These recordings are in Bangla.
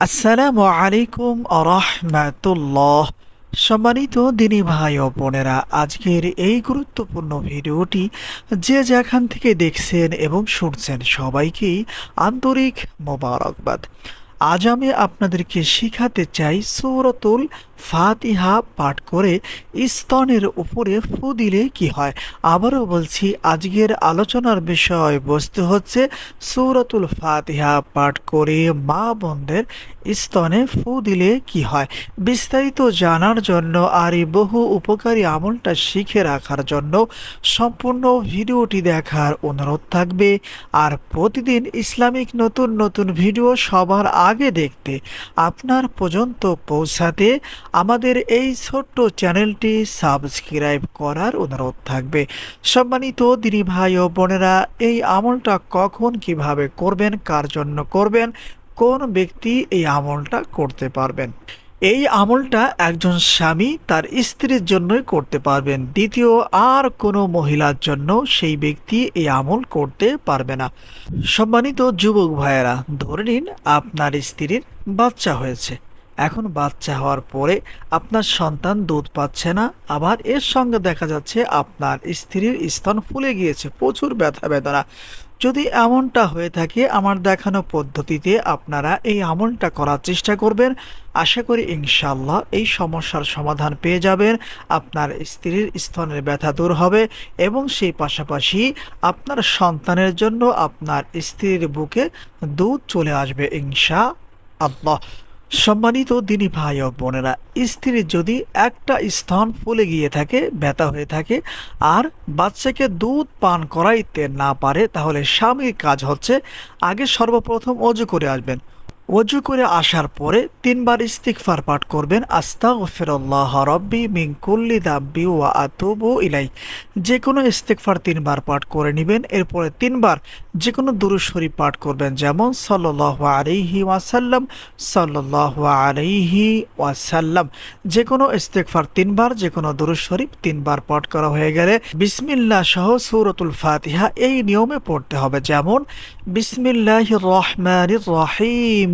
আসসালামু আলাইকুম আরহামাতুল্লাহ। সম্মানিত দিনী ভাই ও বোনেরা, আজকের এই গুরুত্বপূর্ণ ভিডিওটি যে যেখান থেকে দেখছেন এবং শুনছেন সবাইকেই আন্তরিক মোবারকবাদ। আজ আমি আপনাদেরকে শিখাতে চাই সৌরতুল ফাতিহা পাঠ করে স্তনের উপরে ফু দিলে কি হয়। আবারও বলছি, আজকের আলোচনার বিষয় বস্তু হচ্ছে সৌরতুল ফাতিহা পাঠ করে মা বোনদের স্তনে ফু দিলে কি হয়। বিস্তারিত জানার জন্য আর এই বহু উপকারী আমলটা শিখে রাখার জন্য সম্পূর্ণ ভিডিওটি দেখার অনুরোধ থাকবে। আর প্রতিদিন ইসলামিক নতুন নতুন ভিডিও সবার আগে দেখতে আপনার পর্যন্ত পৌঁছাতে আমাদের এই ছোট্ট চ্যানেলটি সাবস্ক্রাইব করার অনুরোধ থাকবে। সম্মানিত দিনী ভাই ও বোনেরা, এই আমলটা কখন কীভাবে করবেন, কার জন্য করবেন, কোন ব্যক্তি এই আমলটা করতে পারবেন? এই আমলটা একজন স্বামী তার স্ত্রীর জন্যই করতে পারবেন। দ্বিতীয়, আর কোনো মহিলার জন্য সেই ব্যক্তি এই আমল করতে পারবে না। সম্মানিত যুবক ভাইয়েরা, ধরে নিন আপনার স্ত্রীর বাচ্চা হয়েছে। এখন বাচ্চা হওয়ার পরে আপনার সন্তান দুধ পাচ্ছে না, আবার এর সঙ্গে দেখা যাচ্ছে আপনার স্ত্রীর স্তন ফুলে গিয়েছে, প্রচুর ব্যথা বেদনা যদি এমনটা হয়ে থাকে, আমার দেখানো পদ্ধতিতে আপনারা এই আমলটা করার চেষ্টা করবেন। আশা করি ইনশাল্লাহ এই সমস্যার সমাধান পেয়ে যাবেন, আপনার স্ত্রীর স্তনের ব্যথা দূর হবে এবং সেই পাশাপাশি আপনার সন্তানের জন্য আপনার স্ত্রীর বুকে দুধ চলে আসবে ইনশা আল্লাহ সম্মানিত দিনী ভাই ও বোনেরা স্ত্রীর যদি একটা স্থান ফুলে গিয়ে থাকে, ব্যথা হয়ে থাকে, আর বাচ্চাকে দুধ পান করাইতে না পারে, তাহলে স্বামীর কাজ হচ্ছে আগে সর্বপ্রথম অজু করে আসবেন। অজু করে আসার পরে তিনবার ইস্তিকফার পাঠ করবেন আস্তা আস্তাগফিরুল্লাহ রব্বি মিন কুল্লি দাব্বি ওয়া আতুবু ইলাই যে কোনো ইস্তিকফার তিনবার পাঠ করে নেবেন, এরপরে তিনবার যে কোনো দুরূদ শরীফ পাঠ করবেন, যেমন সাল্লাল্লাহু আলাইহি ওয়াসাল্লাম, সাল্লাল্লাহু আলাইহি ওয়াসাল্লাম। যে কোনো ইস্তিকফার তিনবার যে কোনো দুরূদ তিনবার পাঠ করা হয়ে গেলে বিসমিল্লাহ সহ সূরাতুল ফাতিহা এই নিয়মে পড়তে হবে, যেমন বিসমিল্লাহির রহমানির রহিম।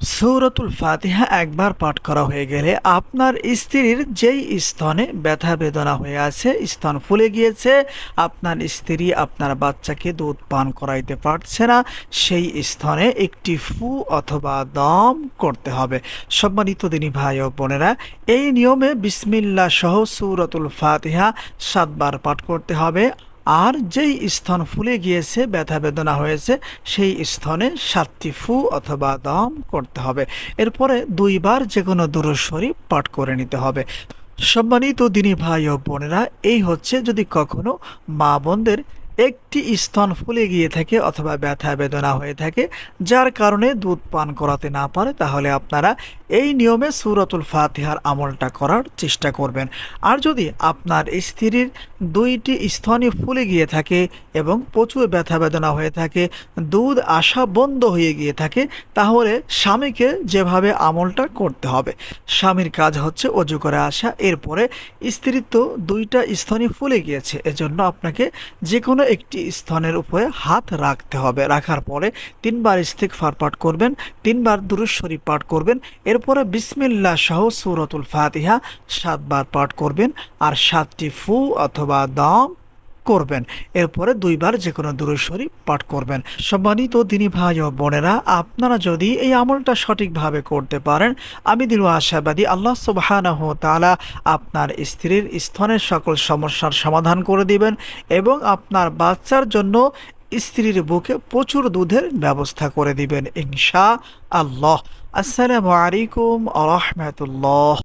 সৌরতুল ফাতিহা একবার পাঠ করা হয়ে গেলে আপনার স্ত্রীর যেই স্তনে ব্যথা বেদনা হয়ে আছে, স্তন ফুলে গিয়েছে, আপনার স্ত্রী আপনার বাচ্চাকে দুধ পান করাইতে পারছে না, সেই স্তনে একটি ফু অথবা দম করতে হবে। সম্মানিত দিনী ভাই ও বোনেরা, এই নিয়মে বিসমিল্লা সহ সৌরতুল ফাতিহা সাতবার পাঠ করতে হবে। আর যেই স্থান ফুলে গিয়েছে, ব্যথা বেদনা হয়েছে, সেই স্থানে সাতটি ফু অথবা দম করতে হবে। এরপরে দুইবার যে কোনো দূরস্বরী পাঠ করে নিতে হবে। সম্মানিত দিনী ভাই ও বোনেরা, এই হচ্ছে যদি কখনো মা বোনদের একটি স্তন ফুলে গিয়ে থাকে অথবা ব্যথা বেদনা হয়ে থাকে, যার কারণে দুধ পান করাতে না পারে, তাহলে আপনারা এই নিয়মে সুরতুল ফাতিহার আমলটা করার চেষ্টা করবেন। আর যদি আপনার স্ত্রীর দুইটি স্তনই ফুলে গিয়ে থাকে এবং প্রচুর ব্যথা বেদনা হয়ে থাকে, দুধ আসা বন্ধ হয়ে গিয়ে থাকে, তাহলে স্বামীকে যেভাবে আমলটা করতে হবে। স্বামীর কাজ হচ্ছে অজু করে আসা। এরপরে স্ত্রীর তো দুইটা স্তনই ফুলে গিয়েছে, এজন্য আপনাকে যে কোনো একটি স্থানের উপরে হাত রাখতে হবে। রাখার পরে তিনবার ইস্তিকফার পাঠ করবেন, তিনবার দুরুদ শরীফ পাঠ করবেন, এরপরে বিসমিল্লা সহ সুরতুল ফাতিহা সাতবার পাঠ করবেন, আর সাতটি ফু অথবা দম করবেন। এরপরে দুইবার যে কোনো দুরুদ শরীফ পাঠ করবেন। সম্মানিত দিনী ভাই ও বোনেরা, আপনারা যদি এই আমলটা সঠিকভাবে করতে পারেন, আমি দিল আশাবাদী আল্লাহ সুবহানাহু তাআলা আপনার স্ত্রীর স্তনের সকল সমস্যার সমাধান করে দিবেন এবং আপনার বাচ্চার জন্য স্ত্রীর বুকে প্রচুর দুধের ব্যবস্থা করে দিবেন ইনশা আল্লাহ আসসালামু আলাইকুম আ রহমতুল্লাহ।